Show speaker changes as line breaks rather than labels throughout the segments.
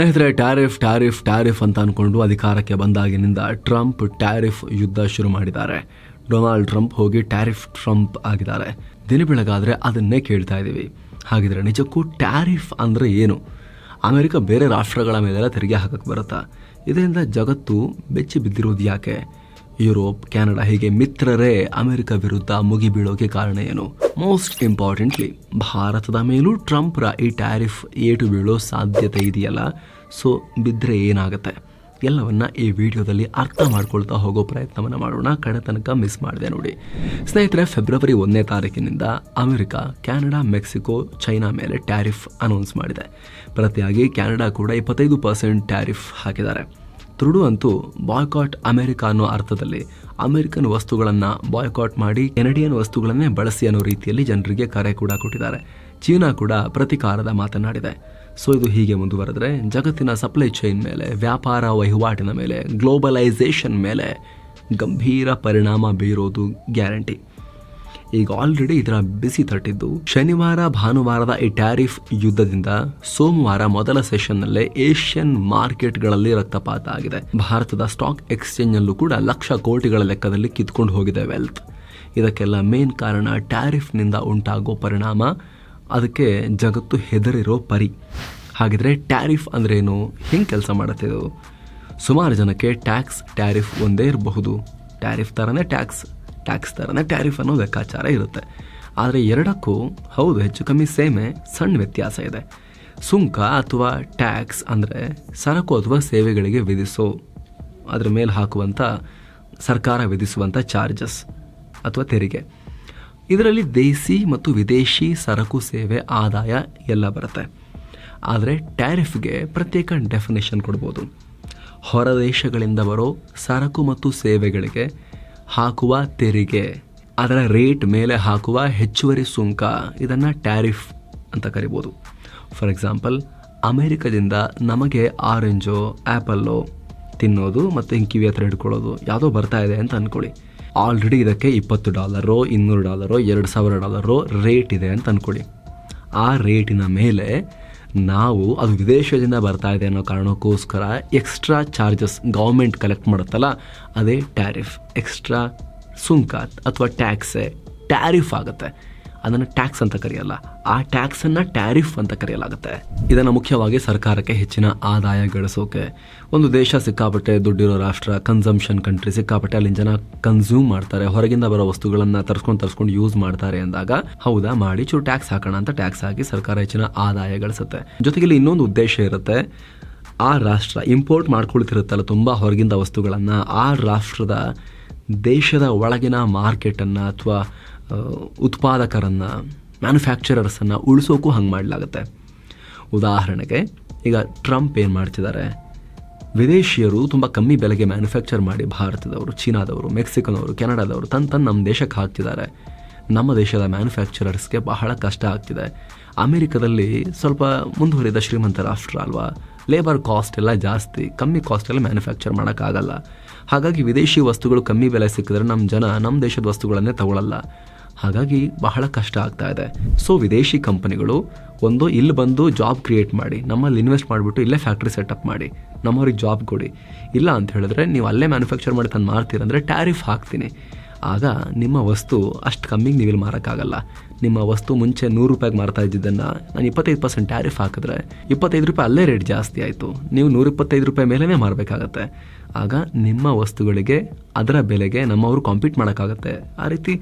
ಸ್ನೇಹಿತರೆ, tariff tariff tariff ಅಂತ ಅನ್ಕೊಂಡು ಅಧಿಕಾರಕ್ಕೆ ಬಂದಾಗಿನಿಂದ ಟ್ರಂಪ್ ಟ್ಯಾರಿಫ್ ಯುದ್ಧ ಶುರು ಮಾಡಿದ್ದಾರೆ. ಡೊನಾಲ್ಡ್ ಟ್ರಂಪ್ ಹೋಗಿ ಟ್ಯಾರಿಫ್ ಟ್ರಂಪ್ ಆಗಿದ್ದಾರೆ. ದಿನ ಬೆಳಗಾದರೆ ಅದನ್ನೇ ಕೇಳ್ತಾ ಇದ್ದೀವಿ. ಹಾಗಿದ್ರೆ ನಿಜಕ್ಕೂ ಟ್ಯಾರಿಫ್ ಅಂದರೆ ಏನು? ಅಮೆರಿಕ ಬೇರೆ ರಾಷ್ಟ್ರಗಳ ಮೇಲೆಲ್ಲ ತೆರಿಗೆ ಹಾಕಕ್ಕೆ ಬರುತ್ತಾ? ಇದರಿಂದ ಜಗತ್ತು ಬೆಚ್ಚಿ ಬಿದ್ದಿರೋದು ಯಾಕೆ? ಯುರೋಪ್, ಕೆನಡಾ ಹೀಗೆ ಮಿತ್ರರೇ ಅಮೆರಿಕ ವಿರುದ್ಧ ಮುಗಿಬೀಳೋಕೆ ಕಾರಣ ಏನು? ಮೋಸ್ಟ್ ಇಂಪಾರ್ಟೆಂಟ್ಲಿ, ಭಾರತದ ಮೇಲೂ ಟ್ರಂಪ್ರ ಈ ಟ್ಯಾರಿಫ್ ಏಟು ಬೀಳೋ ಸಾಧ್ಯತೆ ಇದೆಯಲ್ಲ? ಸೊ ಬಿದ್ದರೆ ಏನಾಗುತ್ತೆ? ಎಲ್ಲವನ್ನು ಈ ವಿಡಿಯೋದಲ್ಲಿ ಅರ್ಥ ಮಾಡ್ಕೊಳ್ತಾ ಹೋಗೋ ಪ್ರಯತ್ನವನ್ನು ಮಾಡೋಣ. ಕಡೆ ತನಕ ಮಿಸ್ ಮಾಡಿದೆ ನೋಡಿ. ಸ್ನೇಹಿತರೆ, ಫೆಬ್ರವರಿ ಒಂದನೇ ತಾರೀಕಿನಿಂದ ಅಮೆರಿಕ ಕ್ಯಾನಡಾ ಮೆಕ್ಸಿಕೋ, ಚೈನಾ ಮೇಲೆ ಟ್ಯಾರಿಫ್ ಅನೌನ್ಸ್ ಮಾಡಿದೆ. ಪ್ರತಿಯಾಗಿ ಕ್ಯಾನಡಾ ಕೂಡ ಇಪ್ಪತ್ತೈದು ಪರ್ಸೆಂಟ್ ಟ್ಯಾರಿಫ್ ಹಾಕಿದ್ದಾರೆ. ತುರುಡು ಅಂತೂ ಬಾಯ್ಕಾಟ್ ಅಮೆರಿಕ ಅನ್ನೋ ಅರ್ಥದಲ್ಲಿ ಅಮೆರಿಕನ್ ವಸ್ತುಗಳನ್ನು ಬಾಯ್ಕಾಟ್ ಮಾಡಿ ಕೆನಡಿಯನ್ ವಸ್ತುಗಳನ್ನೇ ಬಳಸಿ ಅನ್ನೋ ರೀತಿಯಲ್ಲಿ ಜನರಿಗೆ ಕರೆ ಕೂಡ ಕೊಟ್ಟಿದ್ದಾರೆ. ಚೀನಾ ಕೂಡ ಪ್ರತಿಕಾರದ ಮಾತನಾಡಿದೆ ಸೊ ಇದು ಹೀಗೆ ಮುಂದುವರೆದ್ರೆ ಜಗತ್ತಿನ ಸಪ್ಲೈ ಚೈನ್ ಮೇಲೆ, ವ್ಯಾಪಾರ ವಹಿವಾಟಿನ ಮೇಲೆ ಗ್ಲೋಬಲೈಸೇಷನ್ ಮೇಲೆ ಗಂಭೀರ ಪರಿಣಾಮ ಬೀರೋದು ಗ್ಯಾರಂಟಿ ಈಗ ಆಲ್ರೆಡಿ ಇದರ ಬಿಸಿ ತಟ್ಟಿದ್ದು, ಶನಿವಾರ, ಭಾನುವಾರದ ಈ ಟ್ಯಾರಿಫ್ ಯುದ್ಧದಿಂದ ಸೋಮವಾರ ಮೊದಲ ಸೆಷನ್ನಲ್ಲೇ ಏಷ್ಯನ್ ಮಾರ್ಕೆಟ್ಗಳಲ್ಲಿ ರಕ್ತಪಾತ ಆಗಿದೆ. ಭಾರತದ ಸ್ಟಾಕ್ ಎಕ್ಸ್ಚೇಂಜ್ನಲ್ಲೂ ಕೂಡ ಲಕ್ಷ ಕೋಟಿಗಳ ಲೆಕ್ಕದಲ್ಲಿ ಕಿತ್ಕೊಂಡು ಹೋಗಿದೆ ವೆಲ್ತ್ ಇದಕ್ಕೆಲ್ಲ ಮೇನ್ ಕಾರಣ ಟ್ಯಾರಿಫ್ನಿಂದ ಉಂಟಾಗೋ ಪರಿಣಾಮ ಅದಕ್ಕೆ ಜಗತ್ತು ಹೆದರಿರೋ ಪರಿ. ಹಾಗಿದ್ರೆ ಟ್ಯಾರಿಫ್ ಅಂದ್ರೇನು ಹೆಂಗೆ ಕೆಲಸ ಮಾಡುತ್ತೆ ಇದು? ಸುಮಾರು ಜನಕ್ಕೆ ಟ್ಯಾಕ್ಸ್, ಟ್ಯಾರಿಫ್ ಒಂದೇ ಇರಬಹುದು. ಟ್ಯಾರಿಫ್ ಥರನೇ ಟ್ಯಾಕ್ಸ್ ಟ್ಯಾಕ್ಸ್ ಥರನೇ ಟ್ಯಾರಿಫ್ ಅನ್ನೋ ಲೆಕ್ಕಾಚಾರ ಇರುತ್ತೆ. ಆದರೆ ಎರಡಕ್ಕೂ ಹೌದು, ಹೆಚ್ಚು ಕಮ್ಮಿ ಸೇಮೆ, ಸಣ್ಣ ವ್ಯತ್ಯಾಸ ಇದೆ. ಸುಂಕ ಅಥವಾ ಟ್ಯಾಕ್ಸ್ ಅಂದರೆ ಸರಕು ಅಥವಾ ಸೇವೆಗಳಿಗೆ ವಿಧಿಸೋ, ಅದರ ಮೇಲೆ ಹಾಕುವಂಥ ಸರ್ಕಾರ ವಿಧಿಸುವಂಥ ಚಾರ್ಜಸ್ ಅಥವಾ ತೆರಿಗೆ. ಇದರಲ್ಲಿ ದೇಸಿ ಮತ್ತು ವಿದೇಶಿ ಸರಕು, ಸೇವೆ, ಆದಾಯ ಎಲ್ಲ ಬರುತ್ತೆ. ಆದರೆ ಟ್ಯಾರಿಫ್ಗೆ ಪ್ರತ್ಯೇಕ ಡೆಫಿನೇಷನ್ ಕೊಡ್ಬೋದು. ಹೊರ ದೇಶಗಳಿಂದ ಬರೋ ಸರಕು ಮತ್ತು ಸೇವೆಗಳಿಗೆ ಹಾಕುವ ತೆರಿಗೆ, ಅದರ ರೇಟ್ ಮೇಲೆ ಹಾಕುವ ಹೆಚ್ಚುವರಿ ಸುಂಕ ಇದನ್ನು ಟ್ಯಾರಿಫ್ ಅಂತ ಕರಿಬೋದು. ಫಾರ್ ಎಕ್ಸಾಂಪಲ್ ಅಮೇರಿಕದಿಂದ ನಮಗೆ ಆರೆಂಜೋ, ಆ್ಯಪಲ್ಲೋ ತಿನ್ನೋದು ಮತ್ತು ಕಿವಿ ಹತ್ರ ಹಿಡ್ಕೊಳ್ಳೋದು ಯಾವುದೋ ಬರ್ತಾ ಇದೆ ಅಂತ ಅಂದ್ಕೊಳ್ಳಿ ಆಲ್ರೆಡಿ ಇದಕ್ಕೆ ಇಪ್ಪತ್ತು ಡಾಲರೋ, ಇನ್ನೂರು ಡಾಲರೋ, ಎರಡು ಸಾವಿರ ಡಾಲರೋ ರೇಟ್ ಇದೆ ಅಂತ ಅಂದ್ಕೊಳ್ಳಿ ಆ ರೇಟಿನ ಮೇಲೆ ನಾವು ಅದು ವಿದೇಶದಿಂದ ಬರ್ತಾ ಇದೆ ಅನ್ನೋ ಕಾರಣಕ್ಕೋಸ್ಕರ ಎಕ್ಸ್ಟ್ರಾ ಚಾರ್ಜಸ್ ಗೌರ್ಮೆಂಟ್ ಕಲೆಕ್ಟ್ ಮಾಡುತ್ತಲ್ಲ, ಅದೇ ಟ್ಯಾರಿಫ್. ಎಕ್ಸ್ಟ್ರಾ ಸುಂಕ ಅಥವಾ ಟ್ಯಾಕ್ಸೆ, ಟ್ಯಾರಿಫ್ ಆಗುತ್ತೆ. ಅದನ್ನು ಟ್ಯಾಕ್ಸ್ ಅಂತ ಕರೆಯಲ್ಲ. ಆ ಟ್ಯಾಕ್ಸನ್ನು ಟ್ಯಾರಿಫ್ ಅಂತ ಕರೆಯಲಾಗುತ್ತೆ. ಇದನ್ನು ಮುಖ್ಯವಾಗಿ ಸರ್ಕಾರಕ್ಕೆ ಹೆಚ್ಚಿನ ಆದಾಯ ಗಳಿಸೋಕೆ. ಒಂದು ದೇಶ ಸಿಕ್ಕಾಪಟ್ಟೆ ದುಡ್ಡಿರೋ ರಾಷ್ಟ್ರ ಕನ್ಸಂಪ್ಷನ್ ಕಂಟ್ರಿ ಸಿಕ್ಕಾಪಟ್ಟೆ ಅಲ್ಲಿನ ಜನ ಕನ್ಸ್ಯೂಮ್ ಮಾಡ್ತಾರೆ. ಹೊರಗಿಂದ ಬರೋ ವಸ್ತುಗಳನ್ನು ತರಿಸ್ಕೊಂಡು ತರಿಸ್ಕೊಂಡು ಯೂಸ್ ಮಾಡ್ತಾರೆ ಅಂದಾಗ, ಹೌದಾ, ಮಾಡಿ ಚೂರು ಟ್ಯಾಕ್ಸ್ ಹಾಕೋಣ ಅಂತ ಟ್ಯಾಕ್ಸ್ ಹಾಕಿ ಸರ್ಕಾರ ಹೆಚ್ಚಿನ ಆದಾಯ ಗಳಿಸುತ್ತೆ. ಜೊತೆಗೆ ಇಲ್ಲಿ ಇನ್ನೊಂದು ಉದ್ದೇಶ ಇರುತ್ತೆ. ಆ ರಾಷ್ಟ್ರ ಇಂಪೋರ್ಟ್ ಮಾಡ್ಕೊಳ್ತಿರುತ್ತಲ್ಲ ತುಂಬ ಹೊರಗಿಂದ ವಸ್ತುಗಳನ್ನು, ಆ ರಾಷ್ಟ್ರದ ದೇಶದ ಒಳಗಿನ ಮಾರ್ಕೆಟನ್ನು ಅಥವಾ ಉತ್ಪಾದಕರನ್ನು ಮ್ಯಾನುಫ್ಯಾಕ್ಚರರ್ಸನ್ನು ಉಳಿಸೋಕ್ಕೂ ಹಂಗೆ ಮಾಡಲಾಗುತ್ತೆ. ಉದಾಹರಣೆಗೆ, ಈಗ ಟ್ರಂಪ್ ಏನು ಮಾಡ್ತಿದ್ದಾರೆ ವಿದೇಶಿಯರು ತುಂಬ ಕಮ್ಮಿ ಬೆಲೆಗೆ ಮ್ಯಾನುಫ್ಯಾಕ್ಚರ್ ಮಾಡಿ ಭಾರತದವರು, ಚೀನಾದವರು, ಮೆಕ್ಸಿಕನವರು, ಕೆನಡಾದವರು ತನ್ನ ತನ್ನ ನಮ್ಮ ದೇಶಕ್ಕೆ ಹಾಕ್ತಿದ್ದಾರೆ. ನಮ್ಮ ದೇಶದ ಮ್ಯಾನುಫ್ಯಾಕ್ಚರರ್ಸ್ಗೆ ಬಹಳ ಕಷ್ಟ ಆಗ್ತಿದೆ. ಅಮೆರಿಕದಲ್ಲಿ ಸ್ವಲ್ಪ ಮುಂದುವರಿದ ಶ್ರೀಮಂತ ರಾಷ್ಟ್ರ ಅಲ್ವಾ? ಲೇಬರ್ ಕಾಸ್ಟ್ ಎಲ್ಲ ಜಾಸ್ತಿ, ಕಮ್ಮಿ ಕಾಸ್ಟಲ್ಲಿ ಮ್ಯಾನುಫ್ಯಾಕ್ಚರ್ ಮಾಡೋಕ್ಕಾಗಲ್ಲ. ಹಾಗಾಗಿ ವಿದೇಶಿ ವಸ್ತುಗಳು ಕಮ್ಮಿ ಬೆಲೆ ಸಿಕ್ಕಿದ್ರೆ ನಮ್ಮ ಜನ ನಮ್ಮ ದೇಶದ ವಸ್ತುಗಳನ್ನೇ ತಗೊಳ್ಳಲ್ಲ ಹಾಗಾಗಿ ಬಹಳ ಕಷ್ಟ ಆಗ್ತಾ ಇದೆ. ಸೊ ವಿದೇಶಿ ಕಂಪನಿಗಳು ಒಂದು ಇಲ್ಲಿ ಬಂದು ಜಾಬ್ ಕ್ರಿಯೇಟ್ ಮಾಡಿ, ನಮ್ಮಲ್ಲಿ ಇನ್ವೆಸ್ಟ್ ಮಾಡಿಬಿಟ್ಟು ಇಲ್ಲೇ ಫ್ಯಾಕ್ಟ್ರಿ ಸೆಟಪ್ ಮಾಡಿ, ನಮ್ಮವ್ರಿಗೆ ಜಾಬ್ ಕೊಡಿ. ಇಲ್ಲ ಅಂತ ಹೇಳಿದ್ರೆ ನೀವು ಅಲ್ಲೇ ಮ್ಯಾನುಫ್ಯಾಕ್ಚರ್ ಮಾಡಿ ತಂದು ಮಾರ್ತೀರಂದರೆ ಟ್ಯಾರಿಫ್ ಹಾಕ್ತೀನಿ. ಆಗ ನಿಮ್ಮ ವಸ್ತು ಅಷ್ಟು ಕಮ್ಮಿಗೆ ನೀವು ಇಲ್ಲಿ ಮಾರೋಕ್ಕಾಗಲ್ಲ. ನಿಮ್ಮ ವಸ್ತು ಮುಂಚೆ ನೂರು ರೂಪಾಯಿಗೆ ಮಾರ್ತಾ ಇದ್ದಿದ್ದನ್ನು ನಾನು ಇಪ್ಪತ್ತೈದು ಪರ್ಸೆಂಟ್ ಟ್ಯಾರಿಫ್ ಹಾಕಿದ್ರೆ ಇಪ್ಪತ್ತೈದು ರೂಪಾಯಿ ಅಲ್ಲೇ ರೇಟ್ ಜಾಸ್ತಿ ಆಯಿತು. ನೀವು ನೂರಿಪ್ಪತ್ತೈದು ರೂಪಾಯಿ ಮೇಲೇ ಮಾರಬೇಕಾಗತ್ತೆ. ಆಗ ನಿಮ್ಮ ವಸ್ತುಗಳಿಗೆ, ಅದರ ಬೆಲೆಗೆ ನಮ್ಮವರು ಕಾಂಪೀಟ್ ಮಾಡೋಕ್ಕಾಗತ್ತೆ. ಆ ರೀತಿ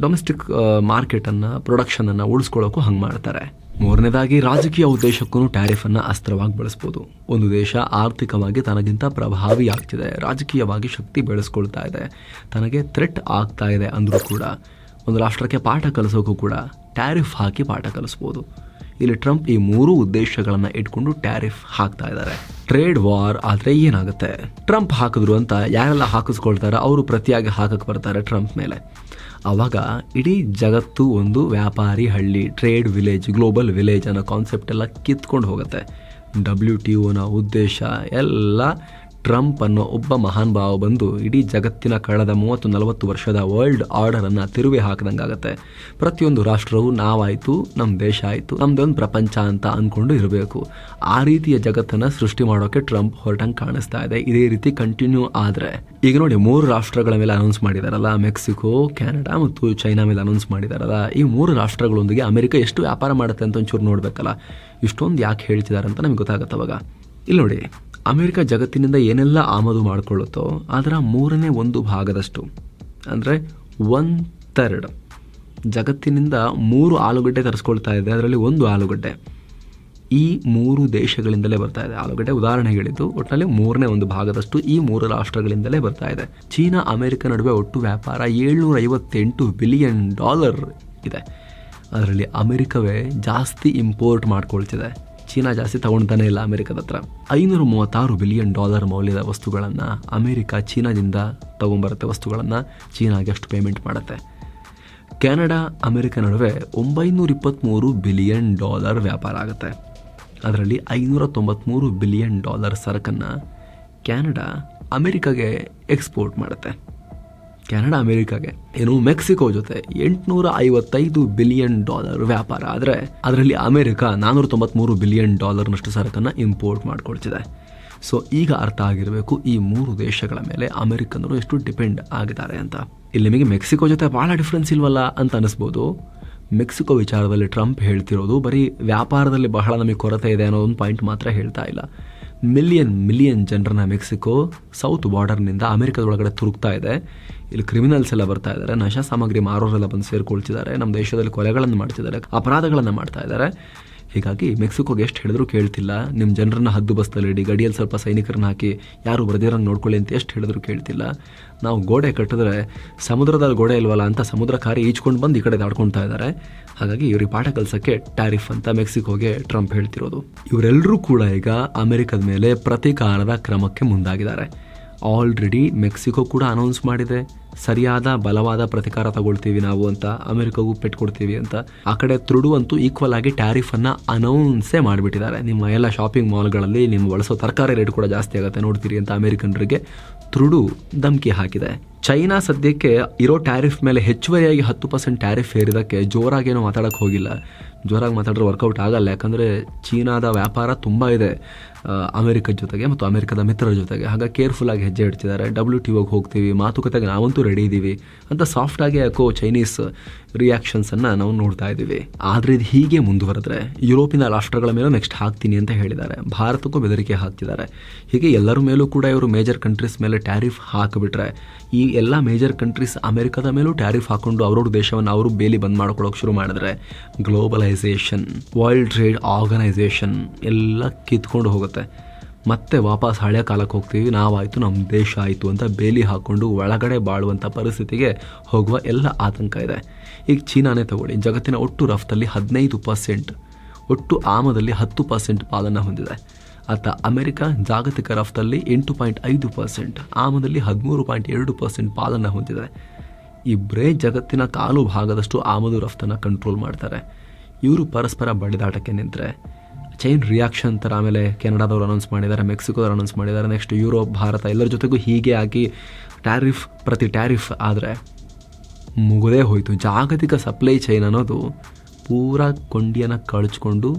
ಡೊಮೆಸ್ಟಿಕ್ ಮಾರ್ಕೆಟನ್ನು ಪ್ರೊಡಕ್ಷನನ್ನು ಉಳಿಸ್ಕೊಳ್ಳೋಕ್ಕೂ ಹಂಗೆ ಮಾಡ್ತಾರೆ. ಮೂರನೇದಾಗಿ, ರಾಜಕೀಯ ಉದ್ದೇಶಕ್ಕೂ ಟ್ಯಾರಿಫನ್ನು ಅಸ್ತ್ರವಾಗಿ ಬಳಸ್ಬೋದು. ಒಂದು ದೇಶ ಆರ್ಥಿಕವಾಗಿ ತನಗಿಂತ ಪ್ರಭಾವಿ ಆಗ್ತಿದೆ ರಾಜಕೀಯವಾಗಿ ಶಕ್ತಿ ಬೆಳೆಸ್ಕೊಳ್ತಾ ಇದೆ. ತನಗೆ ಥ್ರೆಟ್ ಆಗ್ತಾ ಇದೆ ಅಂದರೂ ಕೂಡ, ಒಂದು ರಾಷ್ಟ್ರಕ್ಕೆ ಪಾಠ ಕಲಿಸೋಕ್ಕೂ ಕೂಡ ಟ್ಯಾರಿಫ್ ಹಾಕಿ ಪಾಠ ಕಲಿಸ್ಬೋದು. ಇಲ್ಲಿ ಟ್ರಂಪ್ ಈ ಮೂರು ಉದ್ದೇಶಗಳನ್ನು ಇಟ್ಕೊಂಡು ಟ್ಯಾರಿಫ್ ಹಾಕ್ತಾ ಇದ್ದಾರೆ. ಟ್ರೇಡ್ ವಾರ್ ಆದರೆ ಏನಾಗುತ್ತೆ? ಟ್ರಂಪ್ ಹಾಕಿದ್ರು ಅಂತ ಯಾರೆಲ್ಲ ಹಾಕಿಸ್ಕೊಳ್ತಾರೆ ಅವರು ಪ್ರತಿಯಾಗಿ ಹಾಕಕ್ಕೆ ಬರ್ತಾರೆ ಟ್ರಂಪ್ ಮೇಲೆ. ಆವಾಗ ಇಡೀ ಜಗತ್ತು ಒಂದು ವ್ಯಾಪಾರಿ ಹಳ್ಳಿ, ಟ್ರೇಡ್ ವಿಲೇಜ್, ಗ್ಲೋಬಲ್ ವಿಲೇಜ್ ಅನ್ನೋ ಕಾನ್ಸೆಪ್ಟ್ ಎಲ್ಲ ಕಿತ್ಕೊಂಡು ಹೋಗುತ್ತೆ. ಡಬ್ಲ್ಯೂ ಟಿ ಒನ ಉದ್ದೇಶ ಎಲ್ಲ ಟ್ರಂಪ್ ಅನ್ನೋ ಒಬ್ಬ ಮಹಾನ್ ಭಾವ ಬಂದು ಇಡೀ ಜಗತ್ತಿನ ಕಳೆದ ಮೂವತ್ತು ನಲವತ್ತು ವರ್ಷದ ವರ್ಲ್ಡ್ ಆರ್ಡರನ್ನು ತಿರುವಿ ಹಾಕಿದಂಗಾಗತ್ತೆ. ಪ್ರತಿಯೊಂದು ರಾಷ್ಟ್ರವು ನಾವಾಯಿತು ನಮ್ಮ ದೇಶ ಆಯಿತು, ನಮ್ದೊಂದು ಪ್ರಪಂಚ ಅಂತ ಅಂದ್ಕೊಂಡು ಇರಬೇಕು. ಆ ರೀತಿಯ ಜಗತ್ತನ್ನು ಸೃಷ್ಟಿ ಮಾಡೋಕ್ಕೆ ಟ್ರಂಪ್ ಹೊರಟಂಗೆ ಕಾಣಿಸ್ತಾ ಇದೆ. ಇದೇ ರೀತಿ ಕಂಟಿನ್ಯೂ ಆದರೆ. ಈಗ ನೋಡಿ, ಮೂರು ರಾಷ್ಟ್ರಗಳ ಮೇಲೆ ಅನೌನ್ಸ್ ಮಾಡಿದಾರಲ್ಲ, ಮೆಕ್ಸಿಕೋ, ಕೆನಡಾ ಮತ್ತು ಚೈನಾ ಮೇಲೆ ಅನೌನ್ಸ್ ಮಾಡಿದಾರಲ್ಲ, ಈ ಮೂರು ರಾಷ್ಟ್ರಗಳೊಂದಿಗೆ ಅಮೆರಿಕ ಎಷ್ಟು ವ್ಯಾಪಾರ ಮಾಡುತ್ತೆ ಅಂತ ಒಂಚೂರು ನೋಡಬೇಕಲ್ಲ. ಇಷ್ಟೊಂದು ಯಾಕೆ ಹೇಳ್ತಿದ್ದಾರೆ ಅಂತ ನಮಗೆ ಗೊತ್ತಾಗುತ್ತೆ ಅವಾಗ. ಇಲ್ಲಿ ನೋಡಿ ಅಮೆರಿಕ ಜಗತ್ತಿನಿಂದ ಏನೆಲ್ಲ ಆಮದು ಮಾಡಿಕೊಳ್ಳುತ್ತೋ ಅದರ ಮೂರನೇ ಒಂದು ಭಾಗದಷ್ಟು, ಅಂದರೆ ಒನ್ ಥರ್ಡ್ ಜಗತ್ತಿನಿಂದ ಮೂರು ಆಲೂಗಡ್ಡೆ ತರಿಸ್ಕೊಳ್ತಾ ಇದೆ, ಅದರಲ್ಲಿ ಒಂದು ಆಲೂಗಡ್ಡೆ. ಈ ಮೂರು ದೇಶಗಳಿಂದಲೇ ಬರ್ತಾ ಇದೆ. ಆಲೂಗಡ್ಡೆ ಉದಾಹರಣೆ ಹೇಳಿದ್ದು ಒಟ್ಟಿನಲ್ಲಿ ಮೂರನೇ ಒಂದು ಭಾಗದಷ್ಟು ಈ ಮೂರು ರಾಷ್ಟ್ರಗಳಿಂದಲೇ ಬರ್ತಾ ಇದೆ. ಚೀನಾ, ಅಮೆರಿಕ ನಡುವೆ ಒಟ್ಟು ವ್ಯಾಪಾರ ಏಳ್ನೂರ ಐವತ್ತೆಂಟು ಬಿಲಿಯನ್ ಡಾಲರ್ ಇದೆ. ಅದರಲ್ಲಿ ಅಮೆರಿಕವೇ ಜಾಸ್ತಿ ಇಂಪೋರ್ಟ್ ಮಾಡ್ಕೊಳ್ತಿದೆ. ಚೀನಾ ಜಾಸ್ತಿ ತಗೊಳ್ತಾನೆ ಇಲ್ಲ ಅಮೆರಿಕದ ಹತ್ರ. ಐನೂರ ಮೂವತ್ತಾರು ಬಿಲಿಯನ್ ಡಾಲರ್ ಮೌಲ್ಯದ ವಸ್ತುಗಳನ್ನು ಅಮೆರಿಕ ಚೀನಾದಿಂದ ತಗೊಂಬರುತ್ತೆ ವಸ್ತುಗಳನ್ನು ಚೀನಾಗೆ ಅಷ್ಟು ಪೇಮೆಂಟ್ ಮಾಡುತ್ತೆ. ಕೆನಡಾ, ಅಮೆರಿಕ ನಡುವೆ ಒಂಬೈನೂರ ಇಪ್ಪತ್ತ್ಮೂರು ಬಿಲಿಯನ್ ಡಾಲರ್ ವ್ಯಾಪಾರ ಆಗುತ್ತೆ. ಅದರಲ್ಲಿ ಐನೂರ ತೊಂಬತ್ತ್ಮೂರು ಬಿಲಿಯನ್ ಡಾಲರ್ ಸರಕನ್ನು ಕ್ಯಾನಡಾ ಅಮೆರಿಕಾಗೆ ಎಕ್ಸ್ಪೋರ್ಟ್ ಮಾಡುತ್ತೆ. ಕೆನಡಾ, ಅಮೆರಿಕಾಗೆ. ಏನು, ಮೆಕ್ಸಿಕೋ ಜೊತೆ ಎಂಟುನೂರ ಐವತ್ತೈದು ಬಿಲಿಯನ್ ಡಾಲರ್ ವ್ಯಾಪಾರ ಆದರೆ ಅದರಲ್ಲಿ ಅಮೆರಿಕ ನಾನ್ನೂರ ತೊಂಬತ್ಮೂರು ಬಿಲಿಯನ್ ಡಾಲರ್ನಷ್ಟು ಸರಕನ್ನು ಇಂಪೋರ್ಟ್ ಮಾಡ್ಕೊಳ್ತಿದೆ. ಸೊ, ಈಗ ಅರ್ಥ ಆಗಿರಬೇಕು ಈ ಮೂರು ದೇಶಗಳ ಮೇಲೆ ಅಮೆರಿಕನರು ಎಷ್ಟು ಡಿಪೆಂಡ್ ಆಗಿದ್ದಾರೆ ಅಂತ. ಇಲ್ಲಿ ನಿಮಗೆ ಮೆಕ್ಸಿಕೋ ಜೊತೆ ಭಾಳ ಡಿಫ್ರೆನ್ಸ್ ಇಲ್ವಲ್ಲ ಅಂತ ಅನಿಸ್ಬೋದು. ಮೆಕ್ಸಿಕೋ ವಿಚಾರದಲ್ಲಿ ಟ್ರಂಪ್ ಹೇಳ್ತಿರೋದು ಬರೀ ವ್ಯಾಪಾರದಲ್ಲಿ ಬಹಳ ನಮಗೆ ಕೊರತೆ ಇದೆ ಅನ್ನೋ ಒಂದು ಪಾಯಿಂಟ್ ಮಾತ್ರ ಹೇಳ್ತಾ ಇಲ್ಲ. ಮಿಲಿಯನ್ ಮಿಲಿಯನ್ ಜನರನ್ನ ಮೆಕ್ಸಿಕೋ ಸೌತ್ ಬಾರ್ಡರ್ನಿಂದ ಅಮೆರಿಕದ ಒಳಗಡೆ ತುರುಕ್ತಾ ಇದೆ. ಇಲ್ಲಿ ಕ್ರಿಮಿನಲ್ಸ್ ಎಲ್ಲ ಬರ್ತಾ ಇದ್ದಾರೆ ನಶಾ ಸಾಮಗ್ರಿ ಮಾರೋರೆಲ್ಲ ಬಂದು ಸೇರ್ಕೊಳ್ತಿದ್ದಾರೆ. ನಮ್ಮ ದೇಶದಲ್ಲಿ ಕೊಲೆಗಳನ್ನು ಮಾಡ್ತಿದ್ದಾರೆ. ಅಪರಾಧಗಳನ್ನು ಮಾಡ್ತಾ ಇದ್ದಾರೆ ಹೀಗಾಗಿ ಮೆಕ್ಸಿಕೋಗೆ ಎಷ್ಟು ಹೇಳಿದ್ರು ಕೇಳ್ತಿಲ್ಲ. ನಿಮ್ಮ ಜನರನ್ನ ಹದ್ದು ಬಸ್ತಲ್ಲಿ ಇಡಿ, ಗಡಿಯಲ್ಲಿ ಸ್ವಲ್ಪ ಸೈನಿಕರನ್ನ ಹಾಕಿ, ಯಾರು ಬರ್ದಿರಂಗೆ ನೋಡ್ಕೊಳ್ಳಿ ಅಂತ ಎಷ್ಟು ಹೇಳಿದ್ರು ಕೇಳ್ತಿಲ್ಲ. ನಾವು ಗೋಡೆ ಕಟ್ಟಿದ್ರೆ ಸಮುದ್ರದಲ್ಲಿ ಗೋಡೆ ಇಲ್ವಲ್ಲ ಅಂತ ಸಮುದ್ರ ಕಾರಿ ಈಜ್ಕೊಂಡು ಬಂದು ಈ ಕಡೆ ದಾಡ್ಕೊಳ್ತಾ ಇದ್ದಾರೆ. ಹಾಗಾಗಿ ಇವ್ರಿಗೆ ಪಾಠ ಕಲಿಸೋಕ್ಕೆ ಟ್ಯಾರಿಫ್ ಅಂತ ಮೆಕ್ಸಿಕೋಗೆ ಟ್ರಂಪ್ ಹೇಳ್ತಿರೋದು. ಇವರೆಲ್ಲರೂ ಕೂಡ ಈಗ ಅಮೆರಿಕದ ಮೇಲೆ ಪ್ರತೀಕಾರದ ಕ್ರಮಕ್ಕೆ ಮುಂದಾಗಿದ್ದಾರೆ. ಆಲ್ರೆಡಿ ಮೆಕ್ಸಿಕೋ ಕೂಡ ಅನೌನ್ಸ್ ಮಾಡಿದೆ, ಸರಿಯಾದ, ಬಲವಾದ ಪ್ರತಿಕಾರ ತಗೊಳ್ತೀವಿ ನಾವು ಅಂತ, ಅಮೆರಿಕಾಗೂ ಪೆಟ್ಟು ಕೊಡ್ತೀವಿ ಅಂತ. ಆ ಕಡೆ ತುಡು ಅಂತೂ ಈಕ್ವಲ್ ಆಗಿ ಟ್ಯಾರಿಫ್ ಅನ್ನ ಅನೌನ್ಸೇ ಮಾಡಿಬಿಟ್ಟಿದ್ದಾರೆ. ನಿಮ್ಮ ಎಲ್ಲ ಶಾಪಿಂಗ್ ಮಾಲ್ಗಳಲ್ಲಿ ನಿಮ್ಮ ಬಳಸೋ ತರಕಾರಿ ರೇಟ್ ಕೂಡ ಜಾಸ್ತಿ ಆಗುತ್ತೆ. ನೋಡ್ತೀರಿ ಅಂತ ಅಮೆರಿಕನ್ರಿಗೆ ತ್ರುಡು ಧಮಕಿ ಹಾಕಿದೆ. ಚೈನಾ ಸದ್ಯಕ್ಕೆ ಇರೋ ಟ್ಯಾರಿಫ್ ಮೇಲೆ ಹೆಚ್ಚುವರಿಯಾಗಿ ಹತ್ತು ಪರ್ಸೆಂಟ್ ಟ್ಯಾರಿಫ್ ಹೇರಿದಕ್ಕೆ ಜೋರಾಗೇನೋ ಮಾತಾಡೋಕ್ಕೆ ಹೋಗಿಲ್ಲ. ಜೋರಾಗಿ ಮಾತಾಡಿದ್ರೆ ವರ್ಕೌಟ್ ಆಗಲ್ಲ. ಯಾಕಂದರೆ ಚೀನಾದ ವ್ಯಾಪಾರ ತುಂಬ ಇದೆ. ಆ, ಅಮೆರಿಕದ ಜೊತೆಗೆ ಮತ್ತು ಅಮೆರಿಕದ ಮಿತ್ರರ ಜೊತೆಗೆ. ಹಾಗೆ ಕೇರ್ಫುಲ್ ಆಗಿ ಹೆಜ್ಜೆ ಇಡ್ತಿದ್ದಾರೆ. ಡಬ್ಲ್ಯೂ ಟಿ ಒಗೆ ಹೋಗ್ತೀವಿ ಮಾತುಕತೆಗೆ ನಾವಂತೂ ರೆಡಿ ಇದ್ದೀವಿ ಅಂತ ಸಾಫ್ಟ್ ಆಗಿ ಯಾಕೋ ಚೈನೀಸ್ ರಿಯಾಕ್ಷನ್ಸನ್ನು ನಾವು ನೋಡ್ತಾ ಇದ್ದೀವಿ ಆದರೆ ಇದು ಹೀಗೆ ಮುಂದುವರೆದ್ರೆ ಯುರೋಪಿನ ರಾಷ್ಟ್ರಗಳ ಮೇಲೂ ನೆಕ್ಸ್ಟ್ ಹಾಕ್ತೀನಿ ಅಂತ ಹೇಳಿದ್ದಾರೆ. ಭಾರತಕ್ಕೂ ಬೆದರಿಕೆ ಹಾಕ್ತಿದ್ದಾರೆ. ಹೀಗೆ ಎಲ್ಲರ ಮೇಲೂ ಕೂಡ ಇವರು ಮೇಜರ್ ಕಂಟ್ರೀಸ್ ಮೇಲೆ ಟ್ಯಾರಿಫ್ ಹಾಕಿಬಿಟ್ರೆ ಈ ಎಲ್ಲ ಮೇಜರ್ ಕಂಟ್ರೀಸ್ ಅಮೆರಿಕದ ಮೇಲೂ ಟ್ಯಾರಿಫ್ ಹಾಕೊಂಡು ಅವ್ರವ್ರ ದೇಶವನ್ನು ಅವರು ಬೇಲಿ ಬಂದ್ ಮಾಡ್ಕೊಳ್ಳೋಕೆ ಶುರು ಮಾಡಿದ್ರೆ ಗ್ಲೋಬಲೈಸೇಷನ್ ವರ್ಲ್ಡ್ ಟ್ರೇಡ್ ಆರ್ಗನೈಸೇಷನ್ ಎಲ್ಲ ಕಿತ್ಕೊಂಡು ಹೋಗುತ್ತೆ. ಮತ್ತೆ ವಾಪಸ್ ಹಳೆ ಕಾಲಕ್ಕೆ ಹೋಗ್ತೀವಿ, ನಾವಾಯಿತು ನಮ್ಮ ದೇಶ ಆಯಿತು ಅಂತ ಬೇಲಿ ಹಾಕ್ಕೊಂಡು ಒಳಗಡೆ ಬಾಳುವಂಥ ಪರಿಸ್ಥಿತಿಗೆ ಹೋಗುವ ಎಲ್ಲ ಆತಂಕ ಇದೆ. ಈಗ ಚೀನಾನೇ ತಗೊಳ್ಳಿ, ಜಗತ್ತಿನ ಒಟ್ಟು ರಫ್ತಲ್ಲಿ ಹದಿನೈದು ಪರ್ಸೆಂಟ್, ಒಟ್ಟು ಆಮದಲ್ಲಿ ಹತ್ತು ಪರ್ಸೆಂಟ್ ಪಾಲನ್ನು ಹೊಂದಿದೆ. ಆತ ಅಮೆರಿಕ ಜಾಗತಿಕ ರಫ್ತಲ್ಲಿ ಎಂಟು ಪಾಯಿಂಟ್ ಐದು ಪರ್ಸೆಂಟ್, ಆಮದಲ್ಲಿ ಹದಿಮೂರು ಪಾಯಿಂಟ್ ಎರಡು ಪರ್ಸೆಂಟ್ ಪಾಲನ್ನು ಹೊಂದಿದೆ. ಇಬ್ಬರೇ ಜಗತ್ತಿನ ಕಾಲು ಭಾಗದಷ್ಟು ಆಮದು ರಫ್ತನ್ನು ಕಂಟ್ರೋಲ್ ಮಾಡ್ತಾರೆ. ಇವರು ಪರಸ್ಪರ ಬಡಿದಾಟಕ್ಕೆ ನಿಂತರೆ ಚೈನ್ ರಿಯಾಕ್ಷನ್ ಥರ ಆಮೇಲೆ ಕೆನಡಾದವ್ರು ಅನೌನ್ಸ್ ಮಾಡಿದ್ದಾರೆ ಮೆಕ್ಸಿಕೋದವ್ರು ಅನೌನ್ಸ್ ಮಾಡಿದ್ದಾರೆ ನೆಕ್ಸ್ಟ್ ಯುರೋಪ್ ಭಾರತ, ಎಲ್ಲರ ಜೊತೆಗೂ ಹೀಗೆ ಆಗಿ ಟ್ಯಾರಿಫ್ ಪ್ರತಿ ಟ್ಯಾರಿಫ್ ಆದರೆ ಮುಗದೇ ಹೋಯಿತು. ಜಾಗತಿಕ ಸಪ್ಲೈ ಚೈನ್ ಅನ್ನೋದು ಪೂರಾ ಕೊಂಡಿಯನ್ನು ಕಳಚ್ಕೊಂಡು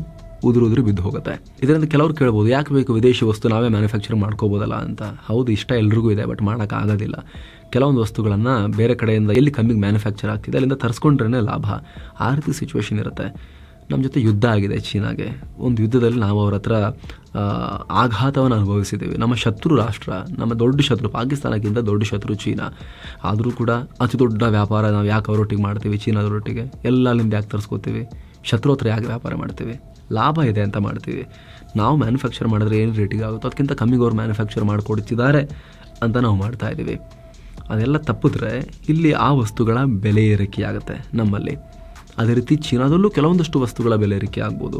ಉದುರು ಉದುರು ಬಿದ್ದು ಹೋಗುತ್ತೆ. ಇದರಿಂದ ಕೆಲವರು ಕೇಳ್ಬೋದು, ಯಾಕೆ ಬೇಕು ವಿದೇಶಿ ವಸ್ತು ನಾವೇ ಮ್ಯಾನುಫ್ಯಾಕ್ಚರ್ ಮಾಡ್ಕೋಬೋದಲ್ಲ ಅಂತ. ಹೌದು, ಇಷ್ಟ ಎಲ್ರಿಗೂ ಇದೆ ಬಟ್ ಮಾಡೋಕ್ಕಾಗೋದಿಲ್ಲ. ಕೆಲವೊಂದು ವಸ್ತುಗಳನ್ನು ಬೇರೆ ಕಡೆಯಿಂದ ಎಲ್ಲಿ ಕಮ್ಮಿಗೆ ಮ್ಯಾನುಫ್ಯಾಕ್ಚರ್ ಆಗ್ತಿದೆ, ಅಲ್ಲಿಂದ ತರಿಸ್ಕೊಂಡ್ರೇ ಲಾಭ. ಆ ರೀತಿ ಸಿಚುವೇಶನ್ ಇರುತ್ತೆ. ನಮ್ಮ ಜೊತೆ ಯುದ್ಧ ಆಗಿದೆ ಚೀನಾಗೆ. ಒಂದು ಯುದ್ಧದಲ್ಲಿ ನಾವು ಅವ್ರ ಹತ್ರ ಆಘಾತವನ್ನು ಅನುಭವಿಸಿದ್ದೇವೆ. ನಮ್ಮ ಶತ್ರು ರಾಷ್ಟ್ರ, ನಮ್ಮ ದೊಡ್ಡ ಶತ್ರು, ಪಾಕಿಸ್ತಾನಕ್ಕಿಂತ ದೊಡ್ಡ ಶತ್ರು ಚೀನಾ. ಆದರೂ ಕೂಡ ಅತಿ ದೊಡ್ಡ ವ್ಯಾಪಾರ ನಾವು ಯಾಕೆ ಅವರೊಟ್ಟಿಗೆ ಮಾಡ್ತೀವಿ, ಚೀನಾದವರೊಟ್ಟಿಗೆ? ಎಲ್ಲ ಅಲ್ಲಿಂದ ಯಾಕೆ ತರಿಸ್ಕೋತೀವಿ? ಶತ್ರು ಹತ್ರ ಯಾಕೆ ವ್ಯಾಪಾರ ಮಾಡ್ತೀವಿ? ಲಾಭ ಇದೆ ಅಂತ ಮಾಡ್ತೀವಿ. ನಾವು ಮ್ಯಾನುಫ್ಯಾಕ್ಚರ್ ಮಾಡಿದ್ರೆ ಏನು ರೇಟಿಗೆ ಆಗುತ್ತೋ ಅದಕ್ಕಿಂತ ಕಮ್ಮಿಗೆ ಅವ್ರು ಮ್ಯಾನುಫ್ಯಾಕ್ಚರ್ ಮಾಡಿಕೊಡ್ತಿದ್ದಾರೆ ಅಂತ ನಾವು ಮಾಡ್ತಾ ಇದ್ದೀವಿ ಅದೆಲ್ಲ ತಪ್ಪಿದ್ರೆ ಇಲ್ಲಿ ಆ ವಸ್ತುಗಳ ಬೆಲೆ ಏರಿಕೆಯಾಗುತ್ತೆ ನಮ್ಮಲ್ಲಿ. ಅದೇ ರೀತಿ ಚೀನಾದಲ್ಲೂ ಕೆಲವೊಂದಷ್ಟು ವಸ್ತುಗಳ ಬೆಲೆ ಏರಿಕೆ ಆಗ್ಬೋದು.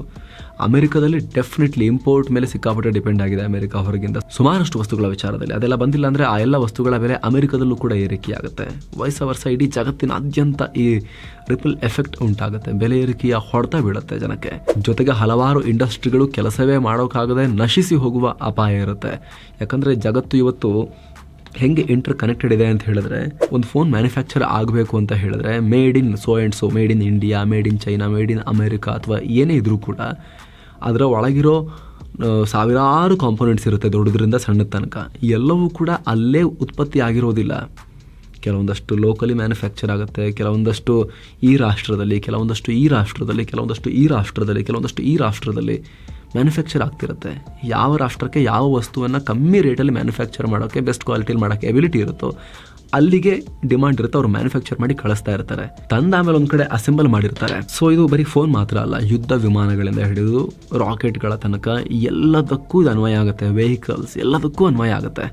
ಅಮೆರಿಕದಲ್ಲಿ ಡೆಫಿನೆಟ್ಲಿ ಇಂಪೋರ್ಟ್ ಮೇಲೆ ಸಿಕ್ಕಾಪಟ್ಟೆ ಡಿಪೆಂಡ್ ಆಗಿದೆ ಅಮೆರಿಕ ಹೊರಗಿಂದ. ಸುಮಾರಷ್ಟು ವಸ್ತುಗಳ ವಿಚಾರದಲ್ಲಿ ಅದೆಲ್ಲ ಬಂದಿಲ್ಲ ಅಂದರೆ ಆ ಎಲ್ಲ ವಸ್ತುಗಳ ಬೆಲೆ ಅಮೆರಿಕದಲ್ಲೂ ಕೂಡ ಏರಿಕೆಯಾಗುತ್ತೆ ವಯಸ್ಸ ವರ್ಷ ಇಡೀ ಜಗತ್ತಿನಾದ್ಯಂತ ಈ ರಿಪಲ್ ಎಫೆಕ್ಟ್ ಉಂಟಾಗುತ್ತೆ. ಬೆಲೆ ಏರಿಕೆಯ ಹೊಡೆತ ಬೀಳುತ್ತೆ ಜನಕ್ಕೆ. ಜೊತೆಗೆ ಹಲವಾರು ಇಂಡಸ್ಟ್ರಿಗಳು ಕೆಲಸವೇ ಮಾಡೋಕ್ಕಾಗದೆ ನಶಿಸಿ ಹೋಗುವ ಅಪಾಯ ಇರುತ್ತೆ. ಯಾಕಂದರೆ ಜಗತ್ತು ಇವತ್ತು ಹೆಂಗೆ ಇಂಟರ್ ಕನೆಕ್ಟೆಡ್ ಇದೆ ಅಂತ ಹೇಳಿದ್ರೆ, ಒಂದು ಫೋನ್ ಮ್ಯಾನುಫ್ಯಾಕ್ಚರ್ ಆಗಬೇಕು ಅಂತ ಹೇಳಿದ್ರೆ made in so and so made in India made in China made in America ಅಥವಾ ಏನೇ ಇದ್ರೂ ಕೂಡ ಅದರ ಒಳಗಿರೋ ಸಾವಿರಾರು ಕಾಂಪೊನೆಂಟ್ಸ್ ಇರುತ್ತೆ ದೊಡ್ಡದ್ರಿಂದ ಸಣ್ಣದ ತನಕ. ಎಲ್ಲವೂ ಕೂಡ ಅಲ್ಲೇ ಉತ್ಪತ್ತಿ ಆಗಿರೋದಿಲ್ಲ. ಕೆಲವೊಂದಷ್ಟು ಲೋಕಲಿ ಮ್ಯಾನುಫ್ಯಾಕ್ಚರ್ ಆಗುತ್ತೆ, ಕೆಲವೊಂದಷ್ಟು ಈ ರಾಷ್ಟ್ರದಲ್ಲಿ, ಕೆಲವೊಂದಷ್ಟು ಈ ರಾಷ್ಟ್ರದಲ್ಲಿ, ಕೆಲವೊಂದಷ್ಟು ಈ ರಾಷ್ಟ್ರದಲ್ಲಿ, ಕೆಲವೊಂದಷ್ಟು ಈ ರಾಷ್ಟ್ರದಲ್ಲಿ ಮ್ಯಾನುಫ್ಯಾಕ್ಚರ್ ಆಗ್ತಿರುತ್ತೆ. ಯಾವ ರಾಷ್ಟ್ರಕ್ಕೆ ಯಾವ ವಸ್ತುವನ್ನು ಕಮ್ಮಿ ರೇಟಲ್ಲಿ ಮ್ಯಾನುಫ್ಯಾಕ್ಚರ್ ಮಾಡೋಕ್ಕೆ ಬೆಸ್ಟ್ ಕ್ವಾಲಿಟಿಲಿ ಮಾಡೋಕ್ಕೆ ಎಬಿಲಿಟಿ ಇರುತ್ತೋ, ಅಲ್ಲಿಗೆ ಡಿಮಾಂಡ್ ಇರುತ್ತೆ, ಅವ್ರು ಮ್ಯಾನುಫ್ಯಾಕ್ಚರ್ ಮಾಡಿ ಕಳಿಸ್ತಾ ಇರ್ತಾರೆ. ತಂದ ಆಮೇಲೆ ಒಂದು ಕಡೆ ಅಸೆಂಬಲ್ ಮಾಡಿರ್ತಾರೆ. ಸೊ ಇದು ಬರೀ ಫೋನ್ ಮಾತ್ರ ಅಲ್ಲ, ಯುದ್ಧ ವಿಮಾನಗಳಿಂದ ಹಿಡಿದು ರಾಕೆಟ್ಗಳ ತನಕ ಎಲ್ಲದಕ್ಕೂ ಇದು ಅನ್ವಯ ಆಗುತ್ತೆ. ವೆಹಿಕಲ್ಸ್ ಎಲ್ಲದಕ್ಕೂ ಅನ್ವಯ ಆಗುತ್ತೆ.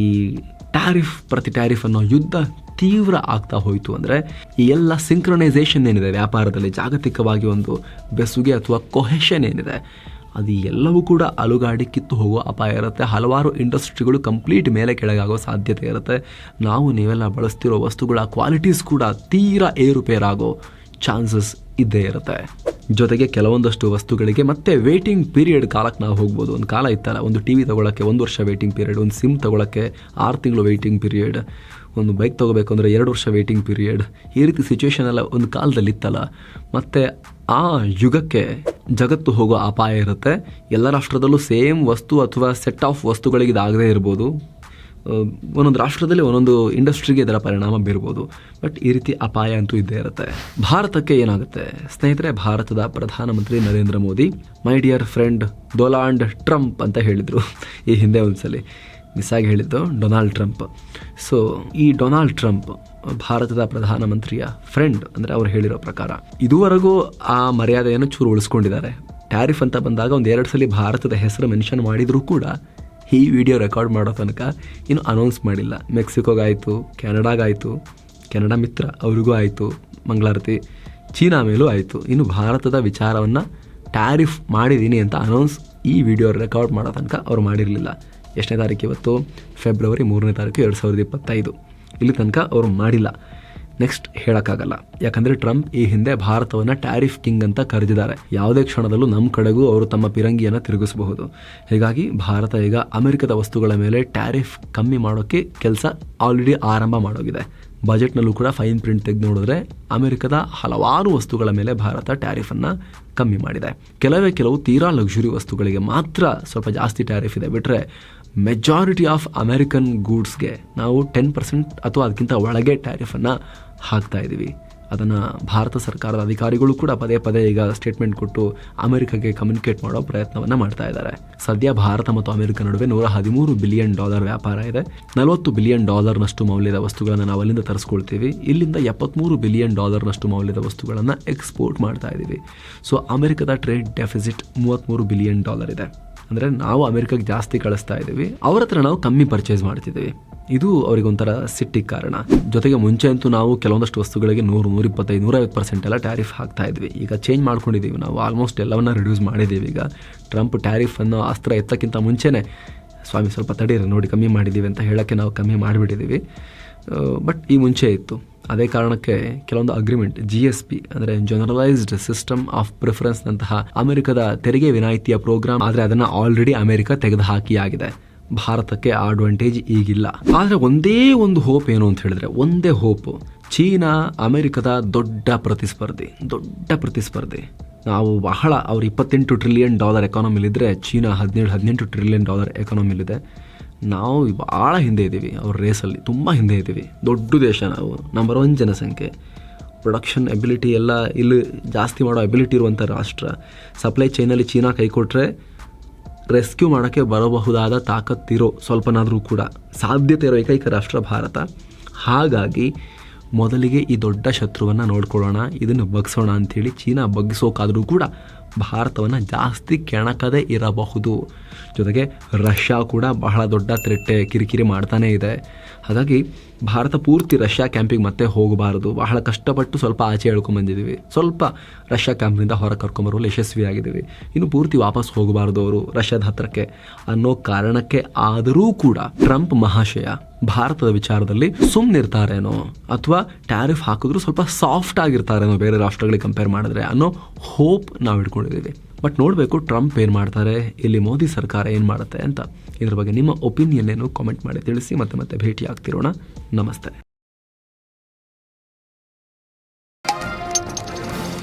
ಈ ಟ್ಯಾರಿಫ್ ಪ್ರತಿ ಟ್ಯಾರಿಫ್ ಅನ್ನೋ ಯುದ್ಧ ತೀವ್ರ ಆಗ್ತಾ ಹೋಯಿತು ಅಂದರೆ ಈ ಎಲ್ಲ ಸಿಂಕ್ರನೈಸೇಷನ್ ಏನಿದೆ, ವ್ಯಾಪಾರದಲ್ಲಿ ಜಾಗತಿಕವಾಗಿ ಒಂದು ಬೆಸುಗೆ ಅಥವಾ ಕೊಹೆಷನ್ ಏನಿದೆ, ಅದು ಎಲ್ಲವೂ ಕೂಡ ಅಲುಗಾಡಿ ಕಿತ್ತು ಹೋಗುವ ಅಪಾಯ ಇರುತ್ತೆ. ಹಲವಾರು ಇಂಡಸ್ಟ್ರಿಗಳು ಕಂಪ್ಲೀಟ್ ಮೇಲೆ ಕೆಳಗಾಗೋ ಸಾಧ್ಯತೆ ಇರುತ್ತೆ. ನಾವು ನೀವೆಲ್ಲ ಬಳಸ್ತಿರೋ ವಸ್ತುಗಳ ಕ್ವಾಲಿಟೀಸ್ ಕೂಡ ತೀರಾ ಏರುಪೇರಾಗೋ ಚಾನ್ಸಸ್ ಇದ್ದೇ ಇರುತ್ತೆ. ಜೊತೆಗೆ ಕೆಲವೊಂದಷ್ಟು ವಸ್ತುಗಳಿಗೆ ಮತ್ತೆ ವೇಟಿಂಗ್ ಪೀರಿಯಡ್ ಕಾಲಕ್ಕೆ ನಾವು ಹೋಗ್ಬೋದು. ಒಂದು ಕಾಲ ಇತ್ತಲ್ಲ, ಒಂದು ಟಿ ವಿ ತೊಗೊಳಕ್ಕೆ ಒಂದು ವರ್ಷ ವೇಟಿಂಗ್ ಪೀರಿಯಡ್ ಒಂದು ಸಿಮ್ ತೊಗೊಳಕ್ಕೆ ಆರು ತಿಂಗಳು ವೇಟಿಂಗ್ ಪೀರಿಯಡ್ ಒಂದು ಬೈಕ್ ತೊಗೋಬೇಕು ಅಂದರೆ ಎರಡು ವರ್ಷ ವೇಟಿಂಗ್ ಪೀರಿಯಡ್ ಈ ರೀತಿ ಸಿಚುವೇಶನ್ ಎಲ್ಲ ಒಂದು ಕಾಲದಲ್ಲಿ ಇತ್ತಲ್ಲ. ಮತ್ತು ಆ ಯುಗಕ್ಕೆ ಜಗತ್ತು ಹೋಗೋ ಅಪಾಯ ಇರುತ್ತೆ. ಎಲ್ಲ ರಾಷ್ಟ್ರದಲ್ಲೂ ಸೇಮ್ ವಸ್ತು ಅಥವಾ ಸೆಟ್ ಆಫ್ ವಸ್ತುಗಳಿಗೆ ಇದಾಗದೇ ಇರ್ಬೋದು. ಒಂದೊಂದು ರಾಷ್ಟ್ರದಲ್ಲಿ ಒಂದೊಂದು ಇಂಡಸ್ಟ್ರಿಗೆ ಇದರ ಪರಿಣಾಮ ಬೀರ್ಬೋದು. ಬಟ್ ಈ ರೀತಿ ಅಪಾಯ ಅಂತೂ ಇದ್ದೇ ಇರುತ್ತೆ. ಭಾರತಕ್ಕೆ ಏನಾಗುತ್ತೆ? ಸ್ನೇಹಿತರೆ, ಭಾರತದ ಪ್ರಧಾನಮಂತ್ರಿ Narendra Modi my dear friend Donald Trump ಅಂತ ಹೇಳಿದರು ಈ ಹಿಂದೆ ಒಂದ್ಸಲಿ. ಮಿಸ್ ಆಗಿ ಹೇಳಿದ್ದು ಡೊನಾಲ್ಡ್ ಟ್ರಂಪ್. ಸೊ ಈ ಡೊನಾಲ್ಡ್ ಟ್ರಂಪ್ ಭಾರತದ ಪ್ರಧಾನಮಂತ್ರಿಯ ಫ್ರೆಂಡ್ ಅಂದರೆ ಅವ್ರು ಹೇಳಿರೋ ಪ್ರಕಾರ, ಇದುವರೆಗೂ ಆ ಮರ್ಯಾದೆಯನ್ನು ಚೂರು ಉಳಿಸ್ಕೊಂಡಿದ್ದಾರೆ. ಟ್ಯಾರಿಫ್ ಅಂತ ಬಂದಾಗ ಒಂದು ಎರಡು ಸಲ ಭಾರತದ ಹೆಸರು ಮೆನ್ಷನ್ ಮಾಡಿದರೂ ಕೂಡ ಈ ವಿಡಿಯೋ ರೆಕಾರ್ಡ್ ಮಾಡೋ ತನಕ ಇನ್ನು ಅನೌನ್ಸ್ ಮಾಡಿಲ್ಲ. ಮೆಕ್ಸಿಕೋಗಾಯಿತು, ಕೆನಡಾಗಾಯಿತು, ಕೆನಡಾ ಮಿತ್ರ ಅವ್ರಿಗೂ ಆಯಿತು, ಮಂಗಳಾರತಿ ಚೀನಾ ಮೇಲೂ ಆಯಿತು. ಇನ್ನು ಭಾರತದ ವಿಚಾರವನ್ನು ಟ್ಯಾರಿಫ್ ಮಾಡಿದ್ದೀನಿ ಅಂತ ಅನೌನ್ಸ್ ಈ ವಿಡಿಯೋ ರೆಕಾರ್ಡ್ ಮಾಡೋ ತನಕ ಅವ್ರು ಮಾಡಿರಲಿಲ್ಲ. ಎಷ್ಟನೇ ತಾರೀಕು ಇವತ್ತು? ಫೆಬ್ರವರಿ ಮೂರನೇ ತಾರೀಕು ಎರಡು ಸಾವಿರದ ಇಪ್ಪತ್ತೈದು. ಇಲ್ಲಿ ತನಕ ಅವರು ಮಾಡಿಲ್ಲ. ನೆಕ್ಸ್ಟ್ ಹೇಳೋಕ್ಕಾಗಲ್ಲ. ಯಾಕಂದರೆ ಟ್ರಂಪ್ ಈ ಹಿಂದೆ ಭಾರತವನ್ನು ಟ್ಯಾರಿಫ್ ಕಿಂಗ್ ಅಂತ ಕರೆದಿದ್ದಾರೆ. ಯಾವುದೇ ಕ್ಷಣದಲ್ಲೂ ನಮ್ಮ ಕಡೆಗೂ ಅವರು ತಮ್ಮ ಪಿರಂಗಿಯನ್ನು ತಿರುಗಿಸಬಹುದು. ಹೀಗಾಗಿ ಭಾರತ ಈಗ ಅಮೆರಿಕದ ವಸ್ತುಗಳ ಮೇಲೆ ಟ್ಯಾರಿಫ್ ಕಮ್ಮಿ ಮಾಡೋಕ್ಕೆ ಕೆಲಸ ಆಲ್ರೆಡಿ ಆರಂಭ ಮಾಡೋಗಿದೆ. ಬಜೆಟ್ನಲ್ಲೂ ಕೂಡ ಫೈನ್ ಪ್ರಿಂಟ್ ತೆಗೆದು ನೋಡಿದ್ರೆ ಅಮೆರಿಕದ ಹಲವಾರು ವಸ್ತುಗಳ ಮೇಲೆ ಭಾರತ ಟ್ಯಾರಿಫನ್ನು ಕಮ್ಮಿ ಮಾಡಿದೆ. ಕೆಲವೇ ಕೆಲವು ತೀರಾ ಲಕ್ಸುರಿ ವಸ್ತುಗಳಿಗೆ ಮಾತ್ರ ಸ್ವಲ್ಪ ಜಾಸ್ತಿ ಟ್ಯಾರಿಫ್ ಇದೆ. ಬಿಟ್ಟರೆ ಮೆಜಾರಿಟಿ ಆಫ್ ಅಮೆರಿಕನ್ ಗೂಡ್ಸ್ಗೆ ನಾವು ಟೆನ್ ಪರ್ಸೆಂಟ್ ಅಥವಾ ಅದಕ್ಕಿಂತ ಒಳಗೆ ಟ್ಯಾರಿಫನ್ನು ಹಾಕ್ತಾ ಇದ್ದೀವಿ. ಅದನ್ನು ಭಾರತ ಸರ್ಕಾರದ ಅಧಿಕಾರಿಗಳು ಕೂಡ ಪದೇ ಪದೇ ಈಗ ಸ್ಟೇಟ್ಮೆಂಟ್ ಕೊಟ್ಟು ಅಮೆರಿಕಕ್ಕೆ ಕಮ್ಯುನಿಕೇಟ್ ಮಾಡೋ ಪ್ರಯತ್ನವನ್ನು ಮಾಡ್ತಾ ಇದ್ದಾರೆ. ಸದ್ಯ ಭಾರತ ಮತ್ತು ಅಮೆರಿಕ ನಡುವೆ ನೂರ ಹದಿಮೂರು ಬಿಲಿಯನ್ ಡಾಲರ್ ವ್ಯಾಪಾರ ಇದೆ. ನಲವತ್ತು ಬಿಲಿಯನ್ ಡಾಲರ್ನಷ್ಟು ಮೌಲ್ಯದ ವಸ್ತುಗಳನ್ನು ನಾವು ಅಲ್ಲಿಂದ ತರಿಸ್ಕೊಳ್ತೀವಿ. ಇಲ್ಲಿಂದ ಎಪ್ಪತ್ತ್ಮೂರು ಬಿಲಿಯನ್ ಡಾಲರ್ನಷ್ಟು ಮೌಲ್ಯದ ವಸ್ತುಗಳನ್ನು ಎಕ್ಸ್ಪೋರ್ಟ್ ಮಾಡ್ತಾ ಇದ್ದೀವಿ. ಸೊ ಅಮೆರಿಕದ ಟ್ರೇಡ್ ಡೆಫಿಸಿಟ್ ಮೂವತ್ತ್ಮೂರು ಬಿಲಿಯನ್ ಡಾಲರ್ ಇದೆ. ಅಂದರೆ ನಾವು ಅಮೆರಿಕಕ್ಕೆ ಜಾಸ್ತಿ ಕಳಿಸ್ತಾ ಇದ್ದೀವಿ. ಅವ್ರ ಹತ್ರ ನಾವು ಕಮ್ಮಿ ಪರ್ಚೇಸ್ ಮಾಡ್ತಿದ್ದೀವಿ. ಇದು ಅವರಿಗೊಂಥರ ಸಿಟ್ಟಿಗೆ ಕಾರಣ. ಜೊತೆಗೆ ಮುಂಚೆ ಅಂತೂ ನಾವು ಕೆಲವೊಂದಷ್ಟು ವಸ್ತುಗಳಿಗೆ ನೂರು ನೂರ ಇಪ್ಪತ್ತೈದು ನೂರೈವತ್ತು ಪರ್ಸೆಂಟ್ ಎಲ್ಲ ಟ್ಯಾರಿಫ್ ಹಾಕ್ತಾ ಇದ್ವಿ. ಈಗ ಚೇಂಜ್ ಮಾಡ್ಕೊಂಡಿದ್ದೀವಿ ನಾವು. ಆಲ್ಮೋಸ್ಟ್ ಎಲ್ಲವನ್ನ ರಿಡ್ಯೂಸ್ ಮಾಡಿದ್ದೀವಿ ಈಗ. ಟ್ರಂಪ್ ಟ್ಯಾರಿಫ್ ಅನ್ನೋ ಅಸ್ತ್ರ ಎತ್ತಕ್ಕಿಂತ ಮುಂಚೆನೇ, ಸ್ವಾಮಿ ಸ್ವಲ್ಪ ತಡೀರಿ, ನೋಡಿ ಕಮ್ಮಿ ಮಾಡಿದ್ದೀವಿ ಅಂತ ಹೇಳೋಕ್ಕೆ ನಾವು ಕಮ್ಮಿ ಮಾಡಿಬಿಟ್ಟಿದ್ದೀವಿ. ಬಟ್ ಈ ಮುಂಚೆ ಇತ್ತು. ಅದೇ ಕಾರಣಕ್ಕೆ ಕೆಲವೊಂದು ಅಗ್ರಿಮೆಂಟ್ ಜಿ ಎಸ್ ಪಿ ಅಂದರೆ ಜನರಲೈಸ್ಡ್ ಸಿಸ್ಟಮ್ ಆಫ್ ಪ್ರಿಫರೆನ್ಸ್ನಂತಹ ಅಮೆರಿಕದ ತೆರಿಗೆ ವಿನಾಯಿತಿಯ ಪ್ರೋಗ್ರಾಮ್ ಆದರೆ ಅದನ್ನು ಆಲ್ರೆಡಿ ಅಮೆರಿಕ ತೆಗೆದುಹಾಕಿ ಆಗಿದೆ ಭಾರತಕ್ಕೆ ಅಡ್ವಾಂಟೇಜ್ ಈಗಿಲ್ಲ. ಆದರೆ ಒಂದೇ ಒಂದು ಹೋಪ್ ಏನು ಅಂತ ಹೇಳಿದ್ರೆ, ಒಂದೇ ಹೋಪ್ ಚೀನಾ ಅಮೆರಿಕದ ದೊಡ್ಡ ಪ್ರತಿಸ್ಪರ್ಧಿ ದೊಡ್ಡ ಪ್ರತಿಸ್ಪರ್ಧಿ. ನಾವು ಬಹಳ, ಅವ್ರ ಇಪ್ಪತ್ತೆಂಟು ಟ್ರಿಲಿಯನ್ ಡಾಲರ್ ಎಕಾನಮಿಲಿದ್ದರೆ ಚೀನಾ ಹದಿನೇಳು, ಹದಿನೆಂಟು ಟ್ರಿಲಿಯನ್ ಡಾಲರ್ ಎಕಾನಮಿಲಿದೆ ನಾವು ಭಾಳ ಹಿಂದೆ ಇದ್ದೀವಿ, ಅವ್ರ ರೇಸಲ್ಲಿ ತುಂಬ ಹಿಂದೆ ಇದ್ದೀವಿ. ದೊಡ್ಡ ದೇಶ ನಾವು ನಂಬರ್ ಒನ್ ಜನಸಂಖ್ಯೆ. ಪ್ರೊಡಕ್ಷನ್ ಎಬಿಲಿಟಿ ಎಲ್ಲ ಇಲ್ಲಿ ಜಾಸ್ತಿ ಮಾಡೋ ಎಬಿಲಿಟಿ ಇರುವಂಥ ರಾಷ್ಟ್ರ. ಸಪ್ಲೈ ಚೈನಲ್ಲಿ ಚೀನಾ ಕೈ ಕೊಟ್ಟರೆ ರೆಸ್ಕ್ಯೂ ಮಾಡೋಕ್ಕೆ ಬರಬಹುದಾದ ತಾಕತ್ತಿರೋ ಸ್ವಲ್ಪನಾದರೂ ಕೂಡ ಸಾಧ್ಯತೆ ಇರೋ ಏಕೈಕ ರಾಷ್ಟ್ರ ಭಾರತ. ಹಾಗಾಗಿ ಮೊದಲಿಗೆ ಈ ದೊಡ್ಡ ಶತ್ರುವನ್ನು ನೋಡ್ಕೊಳ್ಳೋಣ, ಇದನ್ನು ಬಗ್ಸೋಣ ಅಂಥೇಳಿ ಚೀನಾ ಬಗ್ಗಿಸೋಕಾದರೂ ಕೂಡ ಭಾರತವನ್ನು ಜಾಸ್ತಿ ಕೆಣಕದೇ ಇರಬಹುದು. ಜೊತೆಗೆ ರಷ್ಯಾ ಕೂಡ ಬಹಳ ದೊಡ್ಡ ತ್ರೆಟ್ಟೆ ಕಿರಿಕಿರಿ ಮಾಡ್ತಾನೇ ಇದೆ. ಹಾಗಾಗಿ ಭಾರತ ಪೂರ್ತಿ ರಷ್ಯಾ ಕ್ಯಾಂಪಿಗೆ ಮತ್ತೆ ಹೋಗಬಾರದು. ಬಹಳ ಕಷ್ಟಪಟ್ಟು ಸ್ವಲ್ಪ ಆಚೆ ಹೇಳ್ಕೊಂಬಂದಿದ್ದೀವಿ ಸ್ವಲ್ಪ ರಷ್ಯಾ ಕ್ಯಾಂಪ್ನಿಂದ ಹೊರ ಕರ್ಕೊಂಬರಲು ಯಶಸ್ವಿಯಾಗಿದ್ದೀವಿ. ಇನ್ನು ಪೂರ್ತಿ ವಾಪಸ್ ಹೋಗಬಾರದು ಅವರು ರಷ್ಯಾದ ಹತ್ರಕ್ಕೆ ಅನ್ನೋ ಕಾರಣಕ್ಕೆ ಆದರೂ ಕೂಡ ಟ್ರಂಪ್ ಮಹಾಶಯ. ಭಾರತದ ವಿಚಾರದಲ್ಲಿ ಸುಮ್ಮನಿರ್ತಾರೇನೋ ಅಥವಾ ಟ್ಯಾರಿಫ್ ಹಾಕಿದ್ರು ಸ್ವಲ್ಪ ಸಾಫ್ಟ್ ಆಗಿರ್ತಾರೇನೋ ಬೇರೆ ರಾಷ್ಟ್ರಗಳಿಗೆ ಕಂಪೇರ್ ಮಾಡಿದ್ರೆ ಅನ್ನೋ ಹೋಪ್ ನಾವು ಇಟ್ಕೊಂಡಿದ್ದೀವಿ ಬಟ್ ನೋಡಬೇಕು ಟ್ರಂಪ್ ಏನು ಮಾಡ್ತಾರೆ, ಇಲ್ಲಿ ಮೋದಿ ಸರ್ಕಾರ ಏನು ಮಾಡುತ್ತೆ ಅಂತ. ಇದ್ರ ಬಗ್ಗೆ ನಿಮ್ಮ ಒಪಿನಿಯನ್ ಏನು ಕಾಮೆಂಟ್ ಮಾಡಿ ತಿಳಿಸಿ, ಮತ್ತೆ ಮತ್ತೆ ಭೇಟಿ ಆಗ್ತಿರೋಣ ನಮಸ್ತೆ.